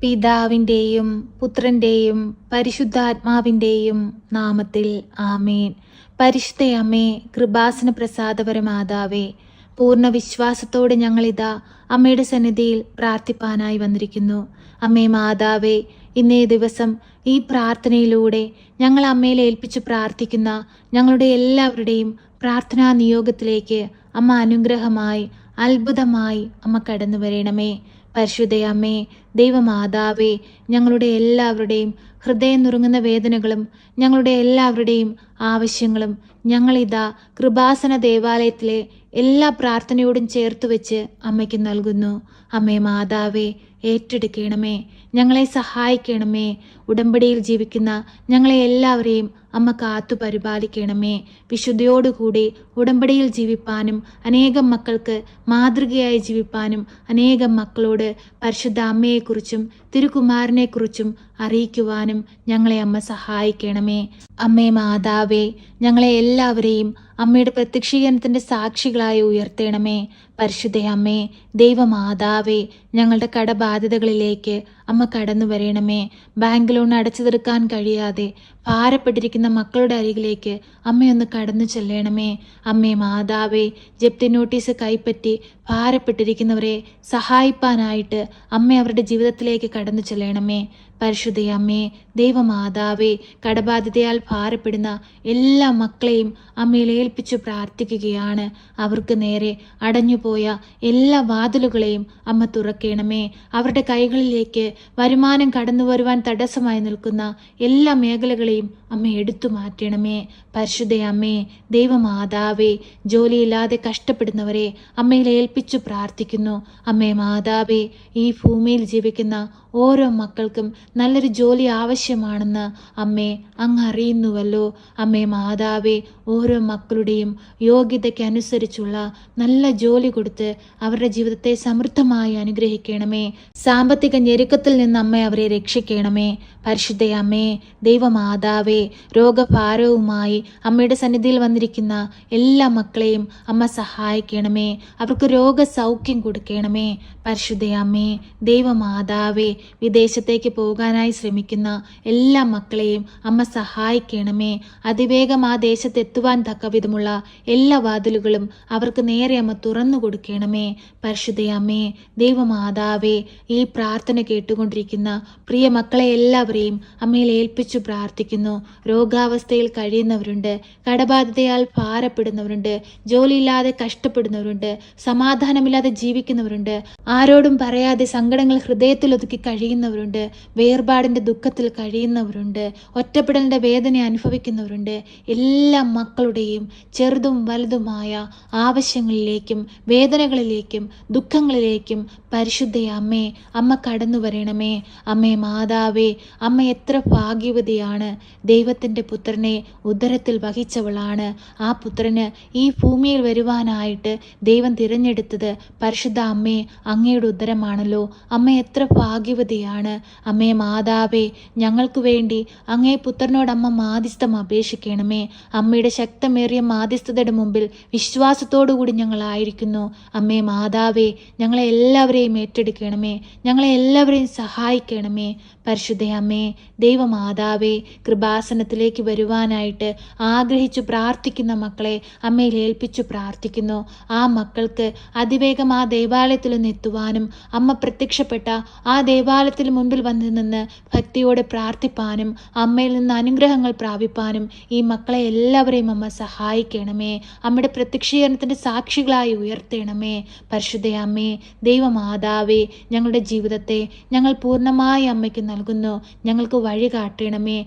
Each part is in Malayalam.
പിതാവിന്റെയും പുത്രന്റെയും പരിശുദ്ധാത്മാവിന്റെയും നാമത്തിൽ ആമേൻ. പരിശുദ്ധയമ്മേ കൃപാസന പ്രസാദപരമാതാവേ പൂർണ വിശ്വാസത്തോടെ ഞങ്ങളിതാ അമ്മയുടെ സന്നിധിയിൽ പ്രാർത്ഥിപ്പാനായി വന്നിരിക്കുന്നു. അമ്മേ മാതാവേ ഇന്നേ ദിവസം ഈ പ്രാർത്ഥനയിലൂടെ ഞങ്ങൾ അമ്മയിൽ ഏൽപ്പിച്ചു പ്രാർത്ഥിക്കുന്ന ഞങ്ങളുടെ എല്ലാവരുടെയും പ്രാർത്ഥനാ നിയോഗത്തിലേക്ക് അമ്മ അനുഗ്രഹമായി അത്ഭുതമായി അമ്മ കടന്നു വരണമേ പരിശുദ്ധയമ്മേ ദൈവമാതാവേ ഞങ്ങളുടെ എല്ലാവരുടെയും ഹൃദയം നുറുങ്ങുന്ന വേദനകളും ഞങ്ങളുടെ എല്ലാവരുടെയും ആവശ്യങ്ങളും ഞങ്ങളിതാ കൃപാസന ദേവാലയത്തിലെ എല്ലാ പ്രാർത്ഥനയോടും ചേർത്ത് വെച്ച് അമ്മയ്ക്ക് നൽകുന്നു. അമ്മേ മാതാവേ ഏറ്റെടുക്കണമേ. ഞങ്ങളെ സഹായിക്കണമേ. ഉടമ്പടിയിൽ ജീവിക്കുന്ന ഞങ്ങളെ എല്ലാവരെയും അമ്മ കാത്തു പരിപാലിക്കണമേ. വിശുദ്ധിയോടുകൂടി ഉടമ്പടിയിൽ ജീവിപ്പാനും അനേകം മക്കൾക്ക് മാതൃകയായി ജീവിപ്പാനും അനേകം മക്കളോട് പരിശുദ്ധ അമ്മയെക്കുറിച്ചും തിരുകുമാരനെക്കുറിച്ചും അറിയിക്കുവാനും ഞങ്ങളെ അമ്മ സഹായിക്കണമേ. അമ്മേ മാതാവേ ഞങ്ങളെ എല്ലാവരെയും അമ്മയുടെ പ്രത്യക്ഷീകരണത്തിന്റെ സാക്ഷികളായി ഉയർത്തണമേ. പരിശുദ്ധ അമ്മേ ദൈവമാതാവേ ഞങ്ങളുടെ കടബാധ്യതകളിലേക്ക് അമ്മ കടന്നു വരണമേ ബാങ്ക് ലോൺ അടച്ചു തീർക്കാൻ കഴിയാതെ ഭാരപ്പെട്ടിരിക്കുന്ന മക്കളുടെ അരികിലേക്ക് അമ്മയൊന്ന് കടന്നു ചെല്ലണമേ. അമ്മേ മാതാവേ ജപ്തി നോട്ടീസ് കൈപ്പറ്റി ഭാരപ്പെട്ടിരിക്കുന്നവരെ സഹായിപ്പാനായിട്ട് അമ്മ അവരുടെ ജീവിതത്തിലേക്ക് കടന്നു ചെല്ലണമേ. പരിശുദ്ധ അമ്മേ ദൈവമാതാവേ കടബാധ്യതയാൽ ഭാരപ്പെടുന്ന എല്ലാ മക്കളെയും അമ്മയിൽ ഏൽപ്പിച്ചു പ്രാർത്ഥിക്കുകയാണ്. അവർക്ക് നേരെ അടഞ്ഞുപോയ എല്ലാ വാതിലുകളെയും അമ്മ തുറക്കണമേ. അവരുടെ കൈകളിലേക്ക് വരുമാനം കടന്നു വരുവാൻ തടസ്സമായി നിൽക്കുന്ന എല്ലാ മേഖലകളെയും hastayım. അമ്മ എടുത്തു മാറ്റണമേ. പരിശുദ്ധ അമ്മേ ദൈവമാതാവേ ജോലിയില്ലാതെ കഷ്ടപ്പെടുന്നവരെ അമ്മയിൽ ഏൽപ്പിച്ചു പ്രാർത്ഥിക്കുന്നു. അമ്മേ മാതാവേ ഈ ഭൂമിയിൽ ജീവിക്കുന്ന ഓരോ മക്കൾക്കും നല്ലൊരു ജോലി ആവശ്യമാണെന്ന് അമ്മേ അങ്ങ് അറിയുന്നുവല്ലോ അമ്മേ മാതാവേ ഓരോ മക്കളുടെയും യോഗ്യതയ്ക്ക് അനുസരിച്ചുള്ള നല്ല ജോലി കൊടുത്ത് അവരുടെ ജീവിതത്തെ സമൃദ്ധമായി അനുഗ്രഹിക്കണമേ. സാമ്പത്തിക ഞെരുക്കത്തിൽ നിന്ന് അമ്മ അവരെ രക്ഷിക്കണമേ. പരിശുദ്ധ അമ്മേ ദൈവമാതാവേ രോഗഭാരവുമായി അമ്മയുടെ സന്നിധിയിൽ വന്നിരിക്കുന്ന എല്ലാ മക്കളെയും അമ്മ സഹായിക്കണമേ. അവർക്ക് രോഗസൗഖ്യം കൊടുക്കണമേ. പരിശുദ്ധ അമ്മേ ദൈവമാതാവേ വിദേശത്തേക്ക് പോകാനായി ശ്രമിക്കുന്ന എല്ലാ മക്കളെയും അമ്മ സഹായിക്കണമേ. അതിവേഗം ആ ദേശത്ത് എത്തുവാൻ തക്ക വിധമുള്ള എല്ലാ വാതിലുകളും അവർക്ക് നേരെ അമ്മ തുറന്നു കൊടുക്കണമേ. പരിശുദ്ധ അമ്മേ ദൈവമാതാവേ ഈ പ്രാർത്ഥന കേട്ടുകൊണ്ടിരിക്കുന്ന പ്രിയ മക്കളെ എല്ലാവരെയും അമ്മയിൽ ഏൽപ്പിച്ചു പ്രാർത്ഥിക്കുന്നു. രോഗാവസ്ഥയിൽ കഴിയുന്നവരുണ്ട് കടബാധിതയാൽ ഭാരപ്പെടുന്നവരുണ്ട് ജോലിയില്ലാതെ കഷ്ടപ്പെടുന്നവരുണ്ട് സമാധാനമില്ലാതെ ജീവിക്കുന്നവരുണ്ട് ആരോടും പറയാതെ സങ്കടങ്ങൾ ഹൃദയത്തിൽ ഒതുക്കി കഴിയുന്നവരുണ്ട് വേർപാടിന്റെ ദുഃഖത്തിൽ കഴിയുന്നവരുണ്ട് ഒറ്റപ്പെടലിന്റെ വേദന അനുഭവിക്കുന്നവരുണ്ട്. എല്ലാ മക്കളുടെയും ചെറുതും വലുതുമായ ആവശ്യങ്ങളിലേക്കും വേദനകളിലേക്കും ദുഃഖങ്ങളിലേക്കും പരിശുദ്ധ അമ്മേ അമ്മ കടന്നു വരണമേ അമ്മേ മാതാവേ അമ്മ എത്ര ഭാഗ്യവതിയാണ്. ദൈവത്തിന്റെ പുത്രനെ ഉദരത്തിൽ വഹിച്ചവളാണ്. ആ പുത്രന് ഈ ഭൂമിയിൽ വരുവാനായിട്ട് ദൈവം തിരഞ്ഞെടുത്തത് പരിശുദ്ധ അമ്മേ അങ്ങയുടെ ഉദരമാണല്ലോ. അമ്മ എത്ര ഭാഗ്യവതിയാണ്. അമ്മേ മാതാവേ ഞങ്ങൾക്ക് വേണ്ടി അങ്ങേ പുത്രനോട് അമ്മ മാധ്യസ്ഥം അപേക്ഷിക്കണമേ. അമ്മയുടെ ശക്തമേറിയ മാധ്യസ്ഥതയുടെ മുമ്പിൽ വിശ്വാസത്തോടുകൂടി ഞങ്ങളായിരിക്കുന്നു അമ്മേ മാതാവേ ഞങ്ങളെ എല്ലാവരെയും ഏറ്റെടുക്കണമേ. ഞങ്ങളെ എല്ലാവരെയും സഹായിക്കണമേ. പരിശുദ്ധ അമ്മേ ദൈവമാതാവേ കൃപാസനത്തിലേക്ക് വരുവാനായിട്ട് ആഗ്രഹിച്ചു പ്രാർത്ഥിക്കുന്ന മക്കളെ അമ്മയിൽ ഏൽപ്പിച്ചു പ്രാർത്ഥിക്കുന്നു. ആ മക്കൾക്ക് അതിവേഗം ആ ദേവാലയത്തിൽ നിന്ന് എത്തുവാനും അമ്മ പ്രത്യക്ഷപ്പെട്ട ആ ദേവാലയത്തിന് മുമ്പിൽ വന്നു നിന്ന് ഭക്തിയോടെ പ്രാർത്ഥിപ്പാനും അമ്മയിൽ നിന്ന് അനുഗ്രഹങ്ങൾ പ്രാപിപ്പാനും ഈ മക്കളെ എല്ലാവരെയും അമ്മ സഹായിക്കണമേ. അമ്മയുടെ പ്രത്യക്ഷീകരണത്തിന്റെ സാക്ഷികളായി ഉയർത്തണമേ. പരിശുദ്ധ അമ്മേ ദൈവമാതാവേ ഞങ്ങളുടെ ജീവിതത്തെ ഞങ്ങൾ പൂർണമായി അമ്മയ്ക്ക് നൽകുന്നു. ഞങ്ങൾക്ക് വഴി കാട്ടണമേ.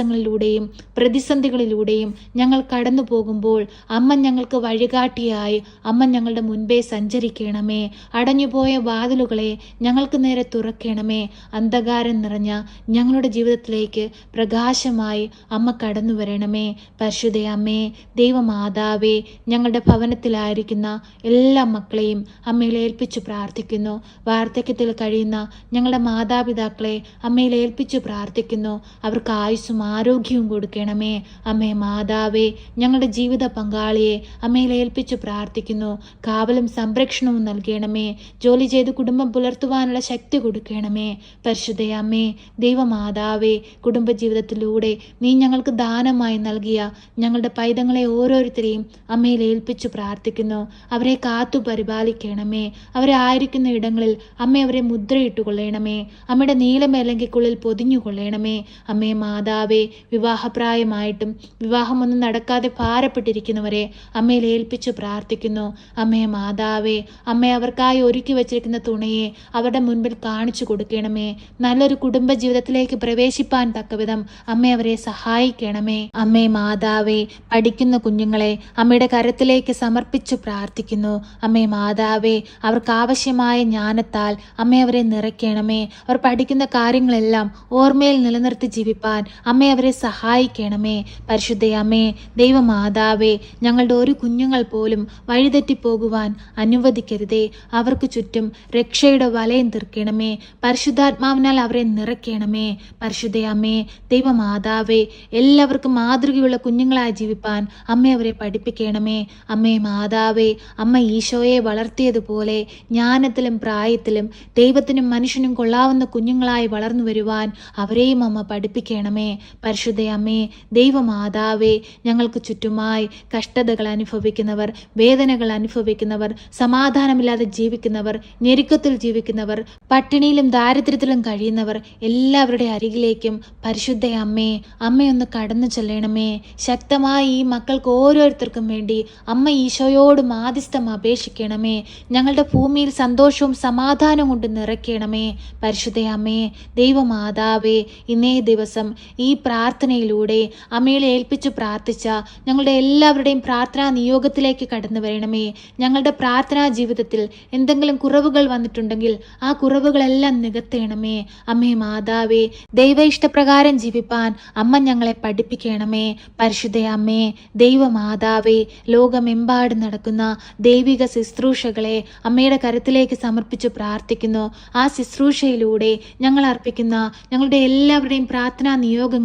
പ്രയാസങ്ങളിലൂടെയും പ്രതിസന്ധികളിലൂടെയും ഞങ്ങൾ കടന്നു പോകുമ്പോൾ അമ്മ ഞങ്ങൾക്ക് വഴികാട്ടിയായി അമ്മ ഞങ്ങളുടെ മുൻപേ സഞ്ചരിക്കണമേ. അടഞ്ഞുപോയ വാതിലുകളെ ഞങ്ങൾക്ക് നേരെ തുറക്കണമേ. അന്ധകാരം നിറഞ്ഞ ഞങ്ങളുടെ ജീവിതത്തിലേക്ക് പ്രകാശമായി അമ്മ കടന്നു വരണമേ. പരിശുദ്ധ അമ്മേ ദൈവമാതാവേ ഞങ്ങളുടെ ഭവനത്തിലായിരിക്കുന്ന എല്ലാ മക്കളെയും അമ്മയിൽ ഏൽപ്പിച്ചു പ്രാർത്ഥിക്കുന്നു. വാർദ്ധക്യത്തിൽ കഴിയുന്ന ഞങ്ങളുടെ മാതാപിതാക്കളെ അമ്മയിൽ ഏൽപ്പിച്ചു പ്രാർത്ഥിക്കുന്നു. അവർക്ക് ആയുസ്സും ആരോഗ്യവും കൊടുക്കണമേ. അമ്മേ മാതാവേ ഞങ്ങളുടെ ജീവിത പങ്കാളിയെ അമ്മയിൽ ഏൽപ്പിച്ചു പ്രാർത്ഥിക്കുന്നു. കാവലും സംരക്ഷണവും നൽകണമേ. ജോലി ചെയ്ത് കുടുംബം പുലർത്തുവാനുള്ള ശക്തി കൊടുക്കണമേ. പരിശുദ്ധ അമ്മേ ദൈവമാതാവേ കുടുംബജീവിതത്തിലൂടെ നീ ഞങ്ങൾക്ക് ദാനമായി നൽകിയ ഞങ്ങളുടെ പൈതങ്ങളെ ഓരോരുത്തരെയും അമ്മയിൽ ഏൽപ്പിച്ചു പ്രാർത്ഥിക്കുന്നു. അവരെ കാത്തു പരിപാലിക്കണമേ. അവരെ ആയിരിക്കുന്ന ഇടങ്ങളിൽ അമ്മ അവരെ മുദ്രയിട്ടുകൊള്ളണമേ. അമ്മയുടെ നീലമേലങ്കിക്കുള്ളിൽ പൊതിഞ്ഞുകൊള്ളണമേ. അമ്മേ മാതാവേ വിവാഹപ്രായമായിട്ടും വിവാഹമൊന്നും നടക്കാതെ ഭാരപ്പെട്ടിരിക്കുന്നവരെ അമ്മയിൽ ഏൽപ്പിച്ചു പ്രാർത്ഥിക്കുന്നു. അമ്മയെ മാതാവേ അമ്മ അവർക്കായി ഒരുക്കി വച്ചിരിക്കുന്ന തുണയെ അവരുടെ മുൻപിൽ കാണിച്ചു കൊടുക്കണമേ. നല്ലൊരു കുടുംബ ജീവിതത്തിലേക്ക് പ്രവേശിപ്പാൻ തക്കവിധം അമ്മ അവരെ സഹായിക്കണമേ. അമ്മേ മാതാവേ പഠിക്കുന്ന കുഞ്ഞുങ്ങളെ അമ്മയുടെ കരത്തിലേക്ക് സമർപ്പിച്ചു പ്രാർത്ഥിക്കുന്നു. അമ്മേ മാതാവേ അവർക്ക് ആവശ്യമായ ജ്ഞാനത്താൽ അമ്മ അവരെ നിറയ്ക്കണമേ. അവർ പഠിക്കുന്ന കാര്യങ്ങളെല്ലാം ഓർമ്മയിൽ നിലനിർത്തി ജീവിപ്പാൻ അമ്മ അവരെ സഹായിക്കണമേ. പരിശുദ്ധയമ്മേ ദൈവമാതാവേ ഞങ്ങളുടെ ഒരു കുഞ്ഞുങ്ങൾ പോലും വഴിതെറ്റിപ്പോകുവാൻ അനുവദിക്കരുതേ. അവർക്ക് ചുറ്റും രക്ഷയുടെ വലയം തീർക്കണമേ. പരിശുദ്ധാത്മാവിനാൽ അവരെ നിറയ്ക്കണമേ. പരിശുദ്ധയമ്മേ ദൈവമാതാവേ എല്ലാവർക്കും മാതൃകയുള്ള കുഞ്ഞുങ്ങളായി ജീവിപ്പാൻ അമ്മ അവരെ പഠിപ്പിക്കണമേ. അമ്മേ മാതാവേ അമ്മ ഈശോയെ വളർത്തിയതുപോലെ ജ്ഞാനത്തിലും പ്രായത്തിലും ദൈവത്തിനും മനുഷ്യനും കൊള്ളാവുന്ന കുഞ്ഞുങ്ങളായി വളർന്നു വരുവാൻ അവരെയും അമ്മ പഠിപ്പിക്കണമേ. പരിശുദ്ധ അമ്മേ ദൈവമാതാവേ ഞങ്ങൾക്ക് ചുറ്റുമായി കഷ്ടതകൾ അനുഭവിക്കുന്നവർ വേദനകൾ അനുഭവിക്കുന്നവർ സമാധാനമില്ലാതെ ജീവിക്കുന്നവർ ഞെരുക്കത്തിൽ ജീവിക്കുന്നവർ പട്ടിണിയിലും ദാരിദ്ര്യത്തിലും കഴിയുന്നവർ എല്ലാവരുടെ അരികിലേക്കും പരിശുദ്ധ അമ്മേ അമ്മയൊന്ന് കടന്നു ചെല്ലണമേ. ശക്തമായി ഈ മക്കൾക്ക് ഓരോരുത്തർക്കും വേണ്ടി അമ്മ ഈശോയോട് മാധ്യസ്ഥം അപേക്ഷിക്കണമേ. ഞങ്ങളുടെ ഭൂമിയിൽ സന്തോഷവും സമാധാനവും കൊണ്ട് നിറയ്ക്കണമേ. പരിശുദ്ധയമ്മേ ദൈവമാതാവേ ഇന്നേ ദിവസം ഈ പ്രാർത്ഥനയിലൂടെ അമ്മയെ ഏൽപ്പിച്ചു പ്രാർത്ഥിച്ച ഞങ്ങളുടെ എല്ലാവരുടെയും പ്രാർത്ഥനാ നിയോഗത്തിലേക്ക് കടന്നു വരണമേ. ഞങ്ങളുടെ പ്രാർത്ഥനാ ജീവിതത്തിൽ എന്തെങ്കിലും കുറവുകൾ വന്നിട്ടുണ്ടെങ്കിൽ ആ കുറവുകളെല്ലാം നികത്തേണമേ. അമ്മേ മാതാവേ ദൈവ ഇഷ്ടപ്രകാരം ജീവിപ്പാൻ അമ്മ ഞങ്ങളെ പഠിപ്പിക്കണമേ. പരിശുദ്ധ അമ്മേ ദൈവമാതാവേ ലോകമെമ്പാടും നടക്കുന്ന ദൈവിക ശുശ്രൂഷകളെ അമ്മയുടെ കരുത്തിലേക്ക് സമർപ്പിച്ചു പ്രാർത്ഥിക്കുന്നു. ആ ശുശ്രൂഷയിലൂടെ ഞങ്ങൾ അർപ്പിക്കുന്ന ഞങ്ങളുടെ എല്ലാവരുടെയും പ്രാർത്ഥനാ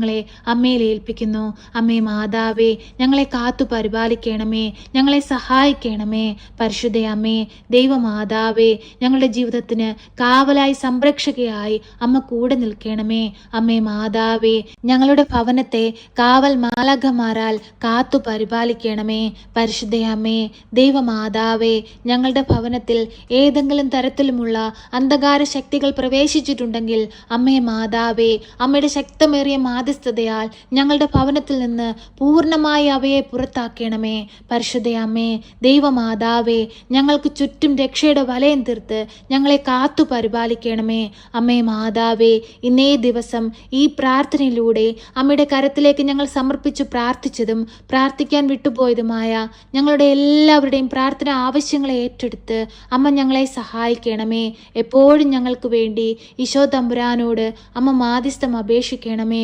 നിയോഗങ്ങളെ അമ്മയിൽ ഏൽപ്പിക്കുന്നു. അമ്മേ മാതാവേ ഞങ്ങളെ കാത്തു പരിപാലിക്കണമേ. ഞങ്ങളെ സഹായിക്കണമേ. പരിശുദ്ധ അമ്മേ ദൈവമാതാവേ ഞങ്ങളുടെ ജീവിതത്തിന് കാവലായി സംരക്ഷകയായി അമ്മ കൂടെ നിൽക്കണമേ. അമ്മേ മാതാവേ ഞങ്ങളുടെ ഭവനത്തെ കാവൽ മാലകമാരാൽ കാത്തു പരിപാലിക്കണമേ. പരിശുദ്ധ അമ്മേ ദൈവമാതാവേ ഞങ്ങളുടെ ഭവനത്തിൽ ഏതെങ്കിലും തരത്തിലുമുള്ള അന്ധകാര ശക്തികൾ പ്രവേശിച്ചിട്ടുണ്ടെങ്കിൽ അമ്മേ മാതാവേ അമ്മയുടെ ശക്തമേറിയ മാധ്യസ്ഥതയാൽ ഞങ്ങളുടെ ഭവനത്തിൽ നിന്ന് പൂർണമായി അവയെ പുറത്താക്കണമേ. പരിശുദ്ധയമ്മേ ദൈവമാതാവേ ഞങ്ങൾക്ക് ചുറ്റും രക്ഷയുടെ വലയം തീർത്ത് ഞങ്ങളെ കാത്തു പരിപാലിക്കണമേ. അമ്മേ മാതാവേ ഇന്നേ ദിവസം ഈ പ്രാർത്ഥനയിലൂടെ അമ്മയുടെ കരത്തിലേക്ക് ഞങ്ങൾ സമർപ്പിച്ചു പ്രാർത്ഥിച്ചതും പ്രാർത്ഥിക്കാൻ വിട്ടുപോയതുമായ ഞങ്ങളുടെ എല്ലാവരുടെയും പ്രാർത്ഥന ആവശ്യങ്ങളെ ഏറ്റെടുത്ത് അമ്മ ഞങ്ങളെ സഹായിക്കണമേ. എപ്പോഴും ഞങ്ങൾക്ക് വേണ്ടി ഈശോ തമ്പുരാനോട് അമ്മ മാധ്യസ്ഥം അപേക്ഷിക്കണമേ.